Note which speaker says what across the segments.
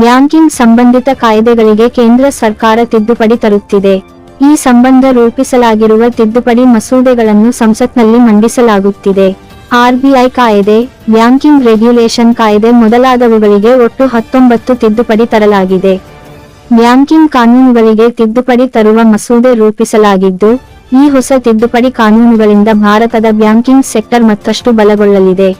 Speaker 1: Banking ಸಂಬಂಧಿತ ಕಾಯ್ದೆಗಳಿಗೆ ಕೇಂದ್ರ ಸರ್ಕಾರ ತಿದ್ದುಪಡಿ ತರುತ್ತಿದೆ. ಈ ಸಂಬಂಧ ರೂಪಿಸಲಾಗಿರುವ ತಿದ್ದುಪಡಿ ಮಸೂದೆಗಳನ್ನು ಸಂಸತ್ನಲ್ಲಿ ಮಂಡಿಸಲಾಗುತ್ತಿದೆ. ಆರ್ಬಿಐ ಕಾಯ್ದೆ ಬ್ಯಾಂಕಿಂಗ್ ರೆಗ್ಯುಲೇಷನ್ ಕಾಯ್ದೆ ಮೊದಲಾದವುಗಳಿಗೆ ಒಟ್ಟು ಹತ್ತೊಂಬತ್ತು ತಿದ್ದುಪಡಿ ತರಲಾಗಿದೆ. ಬ್ಯಾಂಕಿಂಗ್ ಕಾನೂನುಗಳಿಗೆ ತಿದ್ದುಪಡಿ ತರುವ ಮಸೂದೆ ರೂಪಿಸಲಾಗಿದ್ದು, ಈ ಹೊಸ ತಿದ್ದುಪಡಿ ಕಾನೂನುಗಳಿಂದ ಭಾರತದ ಬ್ಯಾಂಕಿಂಗ್ ಸೆಕ್ಟರ್ ಮತ್ತಷ್ಟು ಬಲಗೊಳ್ಳಲಿದೆ.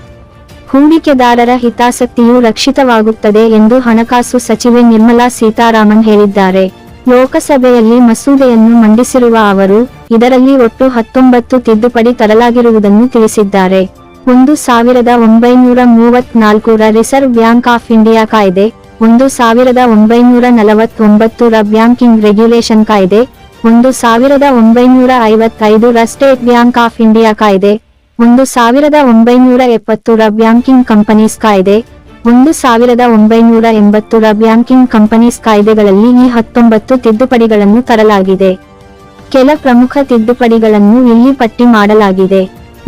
Speaker 1: ಹೂಡಿಕೆದಾರರ ಹಿತಾಸಕ್ತಿಯು ರಕ್ಷಿತವಾಗುತ್ತದೆ ಎಂದು ಹಣಕಾಸು ಸಚಿವೆ ನಿರ್ಮಲಾ ಸೀತಾರಾಮನ್ ಹೇಳಿದ್ದಾರೆ. ಲೋಕಸಭೆಯಲ್ಲಿ ಮಸೂದೆಯನ್ನು ಮಂಡಿಸಿರುವ ಅವರು, ಇದರಲ್ಲಿ ಒಟ್ಟು ಹತ್ತೊಂಬತ್ತು ತಿದ್ದುಪಡಿ ತರಲಾಗಿರುವುದನ್ನು ತಿಳಿಸಿದ್ದಾರೆ. ಒಂದು ಸಾವಿರದ ಒಂಬೈನೂರ ಮೂವತ್ನಾಲ್ಕರ ರಿಸರ್ವ್ ಬ್ಯಾಂಕ್ ಆಫ್ ಇಂಡಿಯಾ ಕಾಯ್ದೆ, ಒಂದು ಸಾವಿರದ ಒಂಬೈನೂರ ನಲವತ್ತೊಂಬತ್ತರ ಬ್ಯಾಂಕಿಂಗ್ ರೆಗ್ಯುಲೇಷನ್ ಕಾಯ್ದೆ, ಒಂದು ಸಾವಿರದ ಒಂಬೈನೂರ ಐವತ್ತೈದರ ಸ್ಟೇಟ್ ಬ್ಯಾಂಕ್ ಆಫ್ ಇಂಡಿಯಾ ಕಾಯ್ದೆ. ಒಂದು ಸಾವಿರದ ಒಂಬೈನೂರ ಎಪ್ಪತ್ತರ ಬ್ಯಾಂಕಿಂಗ್ ಕಂಪನೀಸ್ ಕಾಯ್ದೆ, ಒಂದು ಸಾವಿರದ ಒಂಬೈನೂರ ಎಂಬತ್ತರ ಬ್ಯಾಂಕಿಂಗ್ ಕಂಪನೀಸ್ ಕಾಯ್ದೆಗಳಲ್ಲಿ ಈ ಹತ್ತೊಂಬತ್ತು ತಿದ್ದುಪಡಿಗಳನ್ನು ತರಲಾಗಿದೆ. ಕೆಲ ಪ್ರಮುಖ ತಿದ್ದುಪಡಿಗಳನ್ನು ಇಲ್ಲಿ ಪಟ್ಟಿ ಮಾಡಲಾಗಿದೆ.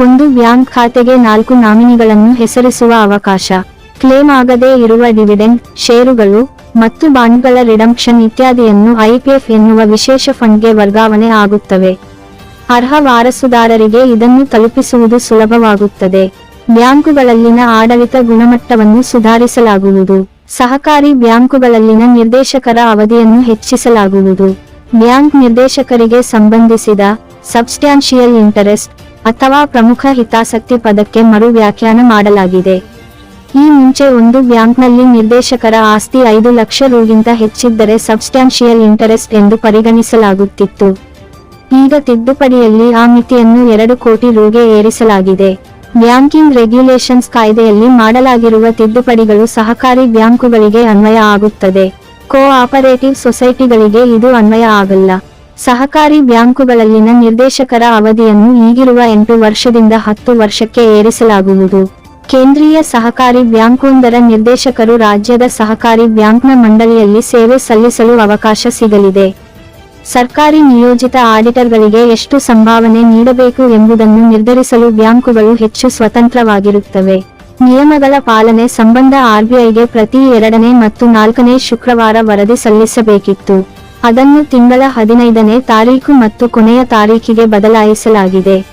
Speaker 1: ಒಂದು ಬ್ಯಾಂಕ್ ಖಾತೆಗೆ ನಾಲ್ಕು ನಾಮಿನಿಗಳನ್ನು ಹೆಸರಿಸುವ ಅವಕಾಶ, ಕ್ಲೇಮ್ ಆಗದೇ ಇರುವ ಡಿವಿಡೆಂಡ್, ಷೇರುಗಳು ಮತ್ತು ಬಾಂಡ್ಗಳ ರಿಡಂಪ್ಷನ್ ಇತ್ಯಾದಿಯನ್ನು ಐಪಿಎಫ್ ಎನ್ನುವ ವಿಶೇಷ ಫಂಡ್ಗೆ ವರ್ಗಾವಣೆ ಆಗುತ್ತವೆ. ಅರ್ಹ ವಾರಸುದಾರರಿಗೆ ಇದನ್ನು ತಲುಪಿಸುವುದು ಸುಲಭವಾಗುತ್ತದೆ. ಬ್ಯಾಂಕುಗಳಲ್ಲಿನ ಆಡಳಿತ ಗುಣಮಟ್ಟವನ್ನು ಸುಧಾರಿಸಲಾಗುವುದು. ಸಹಕಾರಿ ಬ್ಯಾಂಕುಗಳಲ್ಲಿನ ನಿರ್ದೇಶಕರ ಅವಧಿಯನ್ನು ಹೆಚ್ಚಿಸಲಾಗುವುದು. ಬ್ಯಾಂಕ್ ನಿರ್ದೇಶಕರಿಗೆ ಸಂಬಂಧಿಸಿದ ಸಬ್ಸ್ಟ್ಯಾನ್ಷಿಯಲ್ ಇಂಟರೆಸ್ಟ್ ಅಥವಾ ಪ್ರಮುಖ ಹಿತಾಸಕ್ತಿ ಪದಕ್ಕೆ ಮರು ವ್ಯಾಖ್ಯಾನ ಮಾಡಲಾಗಿದೆ. ಈ ಮುಂಚೆ ಒಂದು ಬ್ಯಾಂಕ್ನಲ್ಲಿ ನಿರ್ದೇಶಕರ ಆಸ್ತಿ ಐದು ಲಕ್ಷ ರೂಗಿಂತ ಹೆಚ್ಚಿದ್ದರೆ ಸಬ್ಸ್ಟ್ಯಾನ್ಷಿಯಲ್ ಇಂಟರೆಸ್ಟ್ ಎಂದು ಪರಿಗಣಿಸಲಾಗುತ್ತಿತ್ತು. ಈಗ ತಿದ್ದುಪಡಿಯಲ್ಲಿ ಆ ಮಿತಿಯನ್ನು ಎರಡು ಕೋಟಿ ರೂಗೆ ಏರಿಸಲಾಗಿದೆ. ಬ್ಯಾಂಕಿಂಗ್ ರೆಗ್ಯುಲೇಷನ್ಸ್ ಕಾಯ್ದೆಯಲ್ಲಿ ಮಾಡಲಾಗಿರುವ ತಿದ್ದುಪಡಿಗಳು ಸಹಕಾರಿ ಬ್ಯಾಂಕುಗಳಿಗೆ ಅನ್ವಯ ಆಗುತ್ತದೆ. ಕೋ ಆಪರೇಟಿವ್ ಸೊಸೈಟಿಗಳಿಗೆ ಇದು ಅನ್ವಯ ಆಗಲ್ಲ. ಸಹಕಾರಿ ಬ್ಯಾಂಕುಗಳಲ್ಲಿನ ನಿರ್ದೇಶಕರ ಅವಧಿಯನ್ನು ಈಗಿರುವ ಎಂಟು ವರ್ಷದಿಂದ ಹತ್ತು ವರ್ಷಕ್ಕೆ ಏರಿಸಲಾಗುವುದು. ಕೇಂದ್ರೀಯ ಸಹಕಾರಿ ಬ್ಯಾಂಕೊಂದರ ನಿರ್ದೇಶಕರು ರಾಜ್ಯದ ಸಹಕಾರಿ ಬ್ಯಾಂಕ್ನ ಮಂಡಳಿಯಲ್ಲಿ ಸೇವೆ ಸಲ್ಲಿಸಲು ಅವಕಾಶ ಸಿಗಲಿದೆ. ಸರ್ಕಾರಿ ನಿಯೋಜಿತ ಆಡಿಟರ್ಗಳಿಗೆ ಎಷ್ಟು ಸಂಭಾವನೆ ನೀಡಬೇಕು ಎಂಬುದನ್ನು ನಿರ್ಧರಿಸಲು ಬ್ಯಾಂಕುಗಳು ಹೆಚ್ಚು ಸ್ವತಂತ್ರವಾಗಿರುತ್ತವೆ. ನಿಯಮಗಳ ಪಾಲನೆ ಸಂಬಂಧ ಆರ್ಬಿಐಗೆ ಪ್ರತಿ ಎರಡನೇ ಮತ್ತು ನಾಲ್ಕನೇ ಶುಕ್ರವಾರ ವರದಿ ಸಲ್ಲಿಸಬೇಕಿತ್ತು. ಅದನ್ನು ತಿಂಗಳ ಹದಿನೈದನೇ ತಾರೀಕು ಮತ್ತು ಕೊನೆಯ ತಾರೀಖಿಗೆ ಬದಲಾಯಿಸಲಾಗಿದೆ.